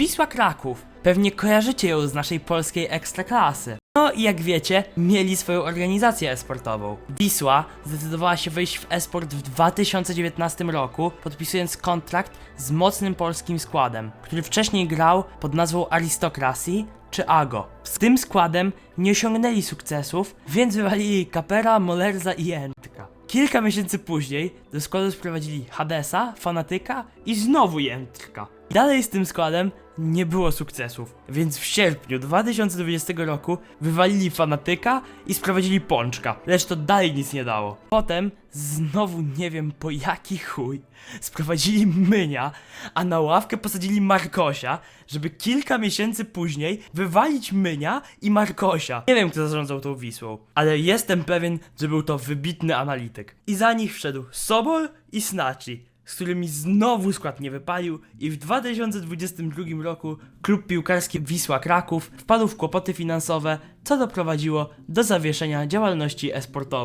Wisła Kraków. Pewnie kojarzycie ją z naszej polskiej ekstraklasy. No i jak wiecie, mieli swoją organizację esportową. Wisła zdecydowała się wejść w esport w 2019 roku, podpisując kontrakt z mocnym polskim składem, który wcześniej grał pod nazwą Aristocracy czy AGO. Z tym składem nie osiągnęli sukcesów, więc wywalili Kapera, Molerza i Jędrka. Kilka miesięcy później do składu sprowadzili Hadesa, Fanatyka i znowu Jędrka. Dalej z tym składem nie było sukcesów, więc w sierpniu 2020 roku wywalili Fanatyka i sprowadzili Pączka, lecz to dalej nic nie dało. Potem, znowu nie wiem po jaki chuj, sprowadzili Mynia, a na ławkę posadzili Markosia, żeby kilka miesięcy później wywalić Mynia i Markosia. Nie wiem kto zarządzał tą Wisłą, ale jestem pewien, że był to wybitny analityk. I za nich wszedł Sobol i Snachi z którymi znowu skład nie wypalił i w 2022 roku klub piłkarski Wisła Kraków wpadł w kłopoty finansowe, co doprowadziło do zawieszenia działalności esportowej.